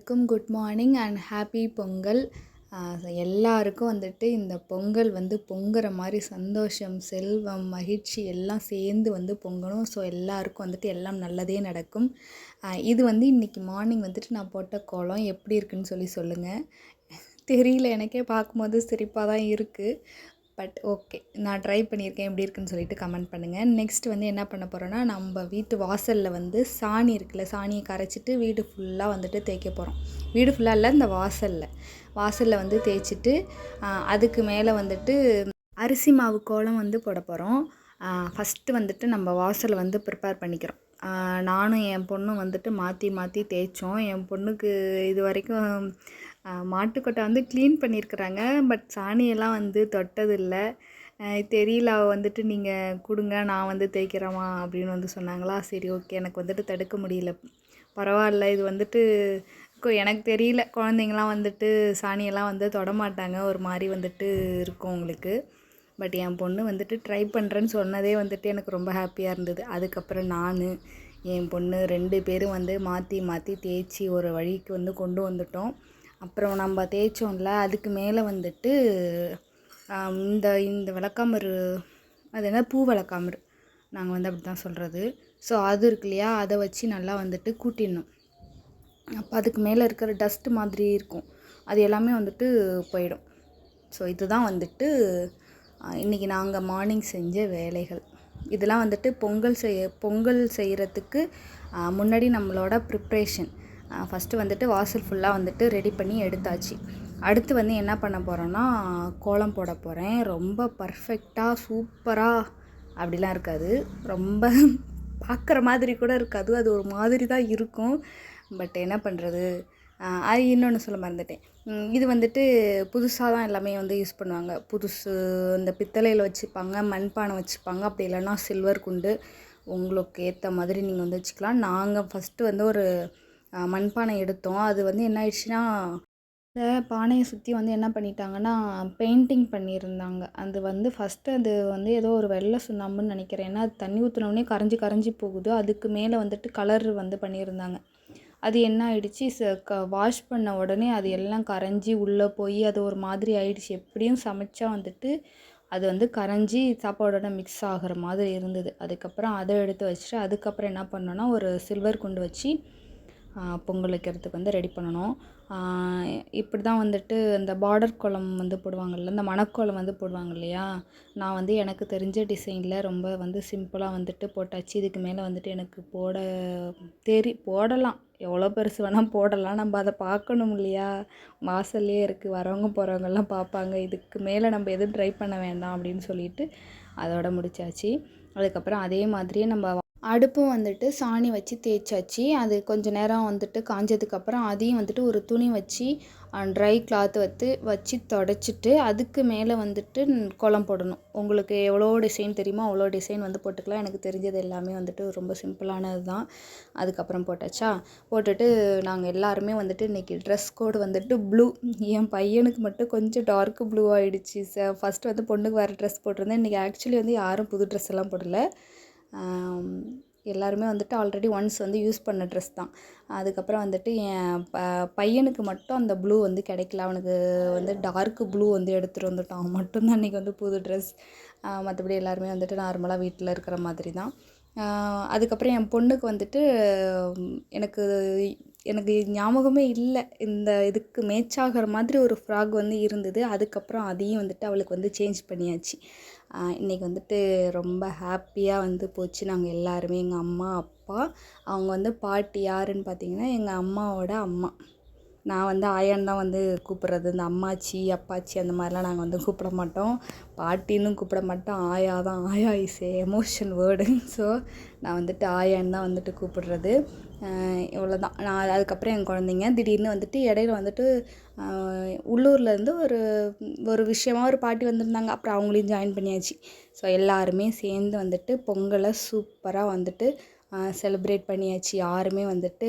எல்லாருக்கும் good morning and happy Pongal. எல்லாருக்கும் வந்துட்டு இந்த பொங்கல் வந்து பொங்குற மாதிரி சந்தோஷம் செல்வம் மகிழ்ச்சி எல்லாம் சேர்ந்து வந்து பொங்கணும். ஸோ எல்லாருக்கும் வந்துட்டு எல்லாம் நல்லதே நடக்கும். இது வந்து இன்றைக்கி மார்னிங் வந்துட்டு நான் போட்ட கோலம் எப்படி இருக்குன்னு சொல்லி சொல்லுங்கள் தெரியல எனக்கே பார்க்கும்போது சிரிப்பாக தான் இருக்குது பட் ஓகே நான் ட்ரை பண்ணியிருக்கேன் எப்படி இருக்குன்னு சொல்லிட்டு கமெண்ட் பண்ணுங்கள் நெக்ஸ்ட் வந்து என்ன பண்ண போகிறோன்னா நம்ம வீட்டு வாசலில் வந்து சாணி இருக்குல்ல சாணியை கரைச்சிட்டு வீடு ஃபுல்லாக வந்துட்டு தேய்க்க போகிறோம் வீடு ஃபுல்லாக இல்லை இந்த வாசலில். வாசலில் வந்து தேய்ச்சிட்டு அதுக்கு மேலே வந்துட்டு அரிசி மாவு கோலம் வந்து போட போகிறோம் ஃபஸ்ட்டு வந்துட்டு நம்ம வாசலை வந்து ப்ரிப்பேர் பண்ணிக்கிறோம். நானும் என் பொண்ணும் வந்துட்டு மாற்றி மாற்றி தேய்ச்சோம். என் பொண்ணுக்கு இது வரைக்கும் மாட்டுக்கொட்டை வந்து க்ளீன் பண்ணியிருக்கிறாங்க பட் சாணியெல்லாம் வந்து தொட்டதில்லை. தெரியல அவள் வந்துட்டு நீங்கள் கொடுங்க நான் வந்து தேய்க்கிறேம்மா அப்படின்னு வந்து சொன்னாங்களா? சரி ஓகே எனக்கு வந்துட்டு தடுக்க முடியல. பரவாயில்ல இது வந்துட்டு எனக்கு தெரியல. குழந்தைங்களாம் வந்துட்டு சாணியெல்லாம் வந்து தொடமாட்டாங்க ஒரு மாதிரி வந்துட்டு இருக்கும் உங்களுக்கு. பட் என் பொண்ணு வந்துட்டு ட்ரை பண்ணுறேன்னு சொன்னதே வந்துட்டு எனக்கு ரொம்ப ஹாப்பியாக இருந்தது. அதுக்கப்புறம் நான் என் பொண்ணு ரெண்டு பேரும் வந்து மாற்றி மாற்றி தேய்ச்சி ஒரு வழிக்கு வந்து கொண்டு வந்துட்டோம். அப்புறம் நம்ம தேய்ச்சோம்ல அதுக்கு மேலே வந்துட்டு இந்த இந்த விளக்காமரு அது என்ன பூ விளக்காமரு நாங்கள் வந்து அப்படி தான் சொல்கிறது ஸோ அது இருக்கு இல்லையா அதை வச்சு நல்லா வந்துட்டு கூட்டிடணும். அப்போ அதுக்கு மேலே இருக்கிற டஸ்ட் மாதிரி இருக்கும். அது எல்லாமே வந்துட்டு போயிடும். ஸோ இதுதான் வந்துட்டு இன்றைக்கி நாங்கள் மார்னிங் செஞ்ச வேலைகள். இதெல்லாம் வந்துட்டு பொங்கல் செய்ய பொங்கல் செய்கிறதுக்கு முன்னாடி நம்மளோட ப்ரிப்ரேஷன் ஃபஸ்ட்டு வந்துட்டு வாசல் ஃபுல்லாக வந்துட்டு ரெடி பண்ணி எடுத்தாச்சு. அடுத்து வந்து என்ன பண்ண போகிறோன்னா கோலம் போட போகிறேன் ரொம்ப பர்ஃபெக்டாக சூப்பராக அப்படிலாம் இருக்காது. ரொம்ப பார்க்குற மாதிரி கூட இருக்காது. அது ஒரு மாதிரி தான் இருக்கும். பட் என்ன பண்ணுறது அது இன்னொன்று சொல்ல மறந்துட்டேன். இது வந்துட்டு புதுசாக தான் எல்லாமே வந்து யூஸ் பண்ணுவாங்க. புதுசு இந்த பித்தளையில் வச்சுப்பாங்க மண்பானை வச்சுப்பாங்க. அப்படி இல்லைன்னா சில்வர் குண்டு. உங்களுக்கு ஏற்ற மாதிரி நீங்கள் வந்து வச்சுக்கலாம். நாங்கள் ஃபஸ்ட்டு வந்து ஒரு மண்பானை எடுத்தோம். அது வந்து என்ன ஆயிடுச்சுன்னா இந்த பானையை சுற்றி வந்து என்ன பண்ணிட்டாங்கன்னா பெயிண்டிங் பண்ணியிருந்தாங்க. அது வந்து ஃபஸ்ட்டு அது வந்து ஏதோ ஒரு வெள்ளை சுண்ணாம்புன்னு நினைக்கிறேன். ஏன்னா அது தண்ணி ஊற்றினோடனே கரைஞ்சி கரைஞ்சி போகுது. அதுக்கு மேலே வந்துட்டு கலர் வந்து பண்ணியிருந்தாங்க. அது என்ன ஆயிடுச்சு? ச க வாஷ் பண்ண உடனே அது எல்லாம் கரைஞ்சி உள்ளே போய் அது ஒரு மாதிரி ஆயிடுச்சு. எப்படியும் சமைச்சா வந்துட்டு அது வந்து கரைஞ்சி சாப்பாடோட மிக்ஸ் ஆகிற மாதிரி இருந்தது. அதுக்கப்புறம் அதை எடுத்து வச்சுட்டு அதுக்கப்புறம் என்ன பண்ணோன்னா ஒரு சில்வர் குண்டு வச்சு பொங்கல் வைக்கிறதுக்கு வந்து ரெடி பண்ணணும். இப்படி தான் வந்துட்டு இந்த பார்டர் கோலம் வந்து போடுவாங்கல்ல இந்த மணக்கோலம் வந்து போடுவாங்க இல்லையா? நான் வந்து எனக்கு தெரிஞ்ச டிசைனில் ரொம்ப வந்து சிம்பிளாக வந்துட்டு போட்டாச்சு. இதுக்கு மேலே வந்துட்டு எனக்கு போட தெரி போடலாம். எவ்வளோ பெருசு வேணால் போடலாம். நம்ம அதை பார்க்கணும் இல்லையா? வாசல்லையே இருக்குது வரவங்க போகிறவங்கெல்லாம் பார்ப்பாங்க. இதுக்கு மேலே நம்ம எதுவும் ட்ரை பண்ண வேண்டாம் அப்படின்னு சொல்லிட்டு அதோட முடிச்சாச்சு. அதுக்கப்புறம் அதே மாதிரியே நம்ம அடுப்பும் வந்துட்டு சாணி வச்சு தேய்ச்சாச்சு. அது கொஞ்ச நேரம் வந்துட்டு காஞ்சதுக்கப்புறம் அதையும் வந்துட்டு ஒரு துணி வச்சு ட்ரை கிளாத் வச்சு வச்சு தொடச்சிட்டு அதுக்கு மேலே வந்துட்டு கோலம் போடணும். உங்களுக்கு எவ்வளோ டிசைன் தெரியுமோ அவ்வளோ டிசைன் வந்து போட்டுக்கலாம். எனக்கு தெரிஞ்சது எல்லாமே வந்துட்டு ரொம்ப சிம்பிளானது தான். அதுக்கப்புறம் போட்டாச்சா? போட்டுட்டு நாங்கள் எல்லாருமே வந்துட்டு இன்றைக்கி ட்ரெஸ் கோடு வந்துட்டு ப்ளூ என் பையனுக்கு மட்டும் கொஞ்சம் டார்க் ப்ளூ ஆகிடுச்சு சார் ஃபஸ்ட்டு வந்து பொண்ணுக்கு வேறு ட்ரெஸ் போட்டிருந்தேன். இன்றைக்கி ஆக்சுவலி வந்து யாரும் புது ட்ரெஸ் எல்லாம் போடல. எல்லாருமே வந்துட்டு ஆல்ரெடி ஒன்ஸ் வந்து யூஸ் பண்ண ட்ரெஸ் தான். அதுக்கப்புறம் வந்துட்டு என் ப பையனுக்கு மட்டும் அந்த ப்ளூ வந்து கிடைக்கல. அவனுக்கு வந்து டார்க் ப்ளூ வந்து எடுத்துகிட்டு வந்துட்டான் அவன் மட்டும்தான் அன்றைக்கி வந்து புது ட்ரெஸ் மற்றபடி எல்லாருமே வந்துட்டு நார்மலாக வீட்டில் இருக்கிற மாதிரி தான் அதுக்கப்புறம் என் பொண்ணுக்கு வந்துட்டு எனக்கு எனக்கு ஞாபகமே இல்லை. இந்த இதுக்கு மேட்ச் ஆகிற மாதிரி ஒரு ஃப்ராக் வந்து இருந்தது. அதுக்கப்புறம் அதையும் வந்துட்டு அவளுக்கு வந்து சேஞ்ச் பண்ணியாச்சு. இன்றைக்கி இன்னைக்கு வந்துட்டு ரொம்ப ஹாப்பியாக வந்து போச்சு. நாங்கள் எல்லாருமே எங்கள் அம்மா அப்பா அவங்க வந்து பாட்டி யாருன்னு பார்த்தீங்கன்னா எங்கள் அம்மாவோட அம்மா. நான் வந்து ஆயான்னு தான் வந்து கூப்பிட்றது. இந்த அம்மாச்சி அப்பாச்சி அந்த மாதிரிலாம் நாங்கள் வந்து கூப்பிட மாட்டோம். பாட்டின்னு கூப்பிட மாட்டோம். ஆயா தான். ஆயா இஸ் எமோஷன் வேர்டு ஸோ நான் வந்துட்டு ஆயான்னு தான் வந்துட்டு கூப்பிடுறது. இவ்வளோ தான் நான் அதுக்கப்புறம் என் குழந்தைங்க திடீர்னு வந்துட்டு இடையில வந்துட்டு உள்ளூர்லேருந்து ஒரு ஒரு விஷயமா ஒரு பாட்டி வந்திருந்தாங்க. அப்புறம் அவங்களையும் ஜாயின் பண்ணியாச்சு. ஸோ எல்லாருமே சேர்ந்து வந்துட்டு பொங்கலை சூப்பராக வந்துட்டு செலிப்ரேட் பண்ணியாச்சு. யாருமே வந்துட்டு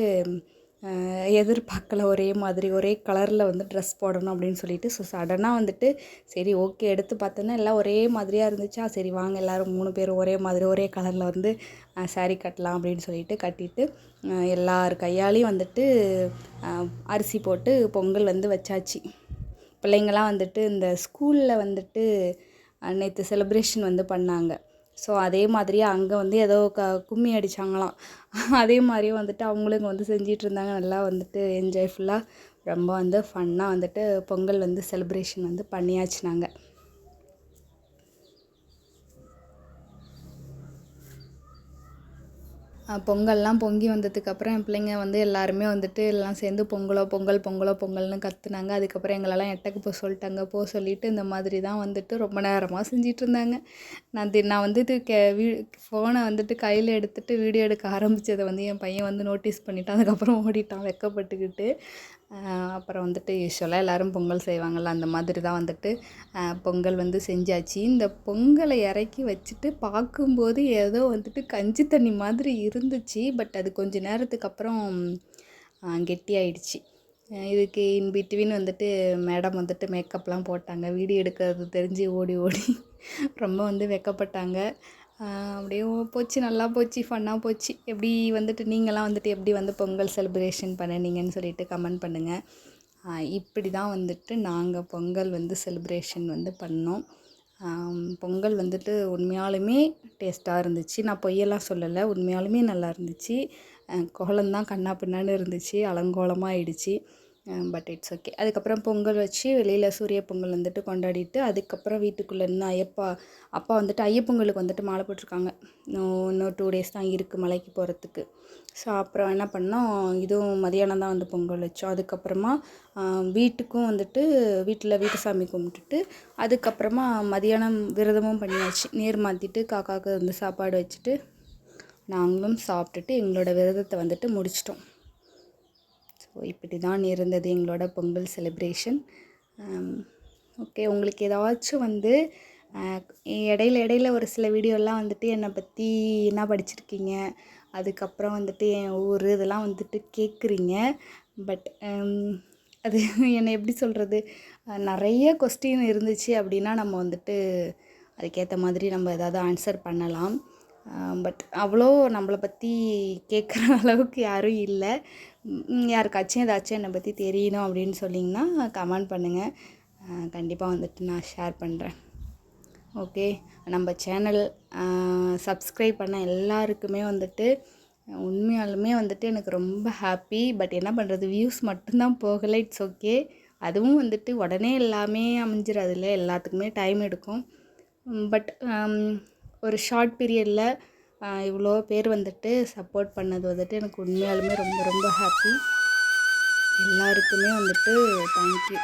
எதிர்பார்க்கல ஒரே மாதிரி ஒரே கலரில் வந்து ட்ரெஸ் போடணும் அப்படின்னு சொல்லிட்டு ஸோ சடனாக வந்துட்டு சரி ஓகே எடுத்து பார்த்தோன்னா எல்லாம் ஒரே மாதிரியாக இருந்துச்சா? சரி வாங்க எல்லோரும் மூணு பேரும் ஒரே மாதிரி ஒரே கலரில் வந்து சாரீ கட்டலாம் அப்படின்னு சொல்லிட்டு கட்டிட்டு எல்லார் கையாலையும் வந்துட்டு அரிசி போட்டு பொங்கல் வந்து வச்சாச்சு. பிள்ளைங்களாம் வந்துட்டு இந்த ஸ்கூலில் வந்துட்டு நேற்று செலிப்ரேஷன் வந்து பண்ணாங்க. ஸோ அதே மாதிரியே அங்கே வந்து ஏதோ க கும்மி அடித்தாங்களாம் அதே மாதிரியே வந்துட்டு அவங்களும் வந்து செஞ்சிட்டு இருந்தாங்க. நல்லா வந்துட்டு என்ஜாய்ஃபுல்லாக ரொம்ப வந்து ஃபன்னாக வந்துட்டு பொங்கல் வந்து செலிப்ரேஷன் வந்து பண்ணியாச்சு நாங்கள் பொங்கல்லாம் பொங்கி வந்ததுக்கப்புறம் என் பிள்ளைங்க வந்து எல்லாருமே வந்துட்டு எல்லாம் சேர்ந்து பொங்கலோ பொங்கல் பொங்கலோ பொங்கல்னு கத்துனாங்க. அதுக்கப்புறம் எங்களெல்லாம் எட்டக்கு போக சொல்லிட்டாங்க. போக சொல்லிட்டு இந்த மாதிரி தான் வந்துட்டு ரொம்ப நேரமாக செஞ்சிட்டு இருந்தாங்க. நான் தி- நான் வந்துட்டு கே வீ ஃபோனை வந்துட்டு கையில் எடுத்துகிட்டு வீடியோ எடுக்க ஆரம்பித்ததை வந்து என் பையன் வந்து நோட்டீஸ் பண்ணிவிட்டான் அதுக்கப்புறம் ஓடிட்டான் வெக்கப்பட்டுக்கிட்டு. அப்புறம் வந்துட்டு யூஸ்வலாக எல்லோரும் பொங்கல் செய்வாங்கள்ல அந்த மாதிரி தான் வந்துட்டு பொங்கல் வந்து செஞ்சாச்சு. இந்த பொங்கலை இறக்கி வச்சுட்டு பார்க்கும்போது ஏதோ வந்துட்டு கஞ்சி தண்ணி மாதிரி இருந்துச்சு. பட் அது கொஞ்ச நேரத்துக்கு அப்புறம் கெட்டியாயிடுச்சு. இதுக்கு இன் பிட்வீன் வந்துட்டு மேடம் வந்துட்டு மேக்கப்லாம் போட்டாங்க. வீடியோ எடுக்கிறது தெரிஞ்சு ஓடி ஓடி ரொம்ப வந்து வெக்கப்பட்டாங்க. அப்படியே போச்சு நல்லா போச்சு ஃபன்னாக போச்சு. எப்படி வந்துட்டு நீங்களாம் வந்துட்டு எப்படி வந்து பொங்கல் செலிப்ரேஷன் பண்ணினீங்கன்னு சொல்லிட்டு கமெண்ட் பண்ணுங்கள் இப்படி தான் வந்துட்டு நாங்கள் பொங்கல் வந்து செலிப்ரேஷன் வந்து பண்ணோம். பொங்கல் வந்துட்டு உண்மையாலுமே டேஸ்ட்டாக இருந்துச்சு. நான் பொய்யெல்லாம் சொல்லலை. உண்மையாலுமே நல்லா இருந்துச்சு. கோலம்தான் கண்ணா பின்னான்னு இருந்துச்சு. அலங்கோலமாக ஆயிடுச்சு. பட் இட்ஸ் ஓகே அதுக்கப்புறம் பொங்கல் வச்சு வெளியில் சூரிய பொங்கல் வந்துட்டு கொண்டாடிட்டு அதுக்கப்புறம் வீட்டுக்குள்ளே இருந்து ஐயப்பா அப்பா வந்துட்டு ஐயப்பொங்கலுக்கு வந்துட்டு மாலை போட்டிருக்காங்க. இன்னும் இன்னும் டூ டேஸ் தான் இருக்குது மலைக்கு போகிறதுக்கு ஸோ அப்புறம் என்ன பண்ணோம்? இதுவும் மதியானம் தான் வந்து பொங்கல் வச்சோம். அதுக்கப்புறமா வீட்டுக்கும் வந்துட்டு வீட்டில் வீட்டு சாமி கும்பிட்டுட்டு அதுக்கப்புறமா மதியானம் விரதமும் பண்ணியாச்சு. நீர் மாற்றிட்டு காக்காவுக்கு வந்து சாப்பாடு வச்சுட்டு நாங்களும் சாப்பிட்டுட்டு எங்களோட விரதத்தை வந்துட்டு முடிச்சிட்டோம். ஸோ இப்படி தான் இருந்தது எங்களோட பொங்கல் செலிப்ரேஷன் ஓகே um, உங்களுக்கு ஏதாச்சும் வந்து uh, இடையில இடையில ஒரு சில வீடியோலாம் வந்துட்டு என்னை பற்றி என்ன படிச்சிருக்கீங்க? அதுக்கப்புறம் வந்துட்டு என் ஊர் இதெல்லாம் வந்துட்டு கேட்குறீங்க பட் um, அது என்னை எப்படி சொல்கிறது நிறைய கொஸ்டின் இருந்துச்சு அப்படின்னா நம்ம வந்துட்டு அதுக்கேற்ற மாதிரி நம்ம எதாவது ஆன்சர் பண்ணலாம். பட் அவ்வளோ நம்மளை பற்றி கேட்குற அளவுக்கு யாரும் இல்லை. யாருக்காச்சும் ஏதாச்சும் என்னை பற்றி தெரியணும் அப்படின்னு சொன்னிங்கன்னா கமெண்ட் பண்ணுங்கள் கண்டிப்பாக வந்துட்டு நான் ஷேர் பண்ணுறேன் ஓகே நம்ம சேனல் சப்ஸ்கிரைப் பண்ண எல்லாருக்குமே வந்துட்டு உண்மையாலுமே வந்துட்டு எனக்கு ரொம்ப ஹாப்பி பட் என்ன பண்ணுறது வியூஸ் மட்டும்தான் போகலை இட்ஸ் ஓகே அதுவும் வந்துட்டு உடனே எல்லாமே அமைஞ்சிடாதுல்ல எல்லாத்துக்குமே டைம் எடுக்கும். பட் ஒரு ஷார்ட் பீரியடில் இவ்வளோ பேர் வந்துட்டு சப்போர்ட் பண்ணது வந்துட்டு எனக்கு உண்மையாலுமே ரொம்ப ரொம்ப ஹாப்பி. எல்லாருக்குமே வந்துட்டு தேங்க்யூ